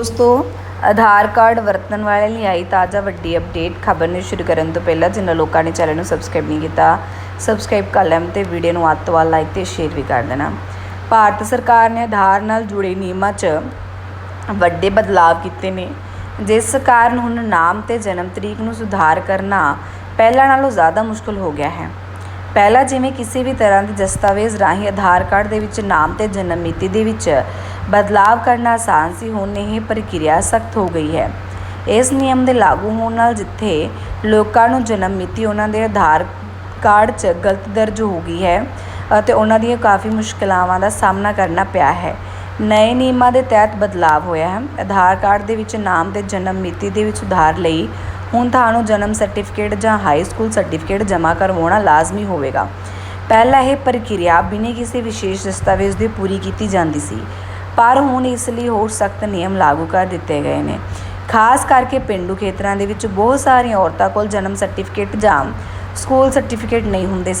ਦੋਸਤੋ, ਆਧਾਰ ਕਾਰਡ ਵਰਤਣ ਵਾਲੇ ਲਈ ਆਈ ਤਾਜ਼ਾ ਵੱਡੀ ਅਪਡੇਟ ਖਬਰ ਨੂੰ ਸ਼ੁਰੂ ਕਰਨ ਤੋਂ ਪਹਿਲਾਂ ਜਿਨ੍ਹਾਂ ਲੋਕਾਂ ਨੇ ਚੈਨਲ ਨੂੰ ਸਬਸਕ੍ਰਾਈਬ ਨਹੀਂ ਕੀਤਾ ਸਬਸਕ੍ਰਾਈਬ ਕਰ ਲੈਣ ਤੇ ਵੀਡੀਓ ਨੂੰ ਵੱਧ ਤੋਂ ਵੱਧ ਲਾਈਕ ਤੇ ਸ਼ੇਅਰ ਵੀ ਕਰ ਦੇਣਾ। ਭਾਰਤ ਸਰਕਾਰ ਨੇ ਆਧਾਰ ਨਾਲ ਜੁੜੇ ਨਿਯਮਾਂ 'ਚ ਵੱਡੇ ਬਦਲਾਅ ਕੀਤੇ ਨੇ। ਜਿਸ ਕਾਰਨ ਹੁਣ ਨਾਮ ਤੇ ਜਨਮ ਤਰੀਕ ਨੂੰ ਸੁਧਾਰ ਕਰਨਾ ਪਹਿਲਾਂ ਨਾਲੋਂ ਜ਼ਿਆਦਾ ਮੁਸ਼ਕਲ ਹੋ ਗਿਆ ਹੈ। ਪਹਿਲਾਂ ਜਿਵੇਂ ਕਿਸੇ ਵੀ ਤਰ੍ਹਾਂ ਦੇ ਦਸਤਾਵੇਜ਼ ਰਾਹੀਂ ਆਧਾਰ ਕਾਰਡ ਦੇ ਵਿੱਚ ਨਾਮ ਤੇ ਜਨਮ ਮਿਤੀ ਦੇ ਵਿੱਚ ਬਦਲਾਵ ਕਰਨਾ ਆਸਾਨ ਸੀ, ਹੁਣ ਇਹ ਪ੍ਰਕਿਰਿਆ ਸਖਤ ਹੋ ਗਈ ਹੈ। ਇਸ ਨਿਯਮ ਦੇ ਲਾਗੂ ਹੋਣ ਨਾਲ ਜਿੱਥੇ ਲੋਕਾਂ ਨੂੰ ਜਨਮ ਮਿਤੀ ਉਹਨਾਂ ਦੇ ਆਧਾਰ ਕਾਰਡ 'ਚ ਗਲਤ ਦਰਜ ਹੋ ਗਈ ਹੈ ਅਤੇ ਉਹਨਾਂ ਦੀਆਂ ਕਾਫੀ ਮੁਸ਼ਕਲਾਵਾਂ ਦਾ ਸਾਹਮਣਾ ਕਰਨਾ ਪਿਆ ਹੈ। ਨਵੇਂ ਨਿਯਮਾਂ ਦੇ ਤਹਿਤ ਬਦਲਾਅ ਹੋਇਆ ਹੈ। ਆਧਾਰ ਕਾਰਡ ਦੇ ਵਿੱਚ ਨਾਮ ਤੇ ਜਨਮ ਮਿਤੀ ਦੇ ਵਿੱਚ ਸੁਧਾਰ ਲਈ ਹੁਣ ਤੁਹਾਨੂੰ ਜਨਮ ਸਰਟੀਫਿਕੇਟ ਜਾਂ ਹਾਈ ਸਕੂਲ ਸਰਟੀਫਿਕੇਟ ਜਮ੍ਹਾਂ ਕਰਵਾਉਣਾ ਲਾਜ਼ਮੀ ਹੋਵੇਗਾ। ਪਹਿਲਾਂ ਇਹ ਪ੍ਰਕਿਰਿਆ ਬਿਨਾਂ ਕਿਸੇ ਵਿਸ਼ੇਸ਼ ਦਸਤਾਵੇਜ਼ ਦੇ ਪੂਰੀ ਕੀਤੀ ਜਾਂਦੀ ਸੀ। ਪਰ ਹੁਣ ਇਸ ਲਈ ਹੋਰ ਸਖਤ ਨਿਯਮ ਲਾਗੂ ਕਰ ਦਿੱਤੇ ਗਏ ਨੇ। ਖਾਸ ਕਰਕੇ ਪਿੰਡੂ ਖੇਤਰਾਂ ਦੇ ਵਿੱਚ ਬਹੁਤ ਸਾਰੀਆਂ ਔਰਤਾਂ ਕੋਲ ਜਨਮ ਸਰਟੀਫਿਕੇਟ ਜਾਂ ਸਕੂਲ ਸਰਟੀਫਿਕੇਟ ਨਹੀਂ ਹੁੰਦੇ ਸਨ।